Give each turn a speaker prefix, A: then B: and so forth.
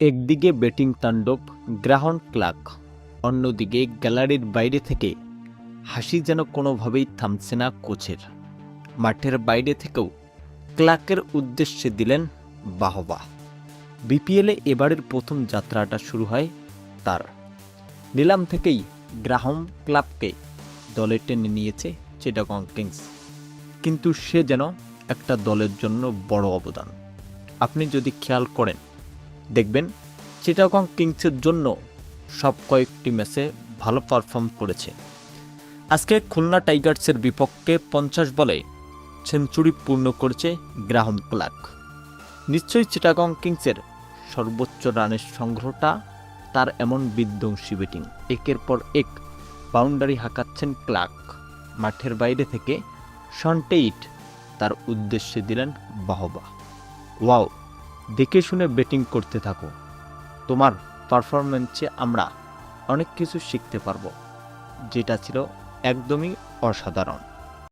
A: একদিকে ব্যাটিং তাণ্ডব গ্রাহন ক্লার্ক অন্যদিকে গ্যালারির বাইরে থেকে হাসি যেন কোনোভাবেই থামছে না কোচের। মাঠের বাইরে থেকেও ক্লার্কের উদ্দেশ্যে দিলেন বাহবা। বিপিএলে এবারের প্রথম যাত্রাটা শুরু হয় তার। নিলাম থেকেই গ্রাহম ক্লাবকে দলে টেনে নিয়েছে চিটাগং কিংস। কিন্তু সে যেন একটা দলের জন্য বড় অবদান। আপনি যদি খেয়াল করেন দেখবেন চিটাগং কিংসের জন্য সব কয়েকটি ম্যাচে ভালো পারফর্ম করেছে। আজকে খুলনা টাইগার্সের বিপক্ষে পঞ্চাশ বলে সেঞ্চুরি পূর্ণ করেছে গ্রাহম ক্লার্ক। নিশ্চয়ই চিটাগং কিংসের সর্বোচ্চ রানের সংগ্রহটা তার এমন বিধ্বংসী ব্যাটিং। একের পর এক বাউন্ডারি হাঁকাচ্ছেন ক্লার্ক। মাঠের বাইরে থেকে সনটেইট তার উদ্দেশ্যে দিলেন বাহবা। ওয়াও! দেখে শুনে ব্যাটিং করতে থাকো। তোমার পারফরমেন্সে আমরা অনেক কিছু শিখতে পারব, যেটা ছিল একদমই অসাধারণ।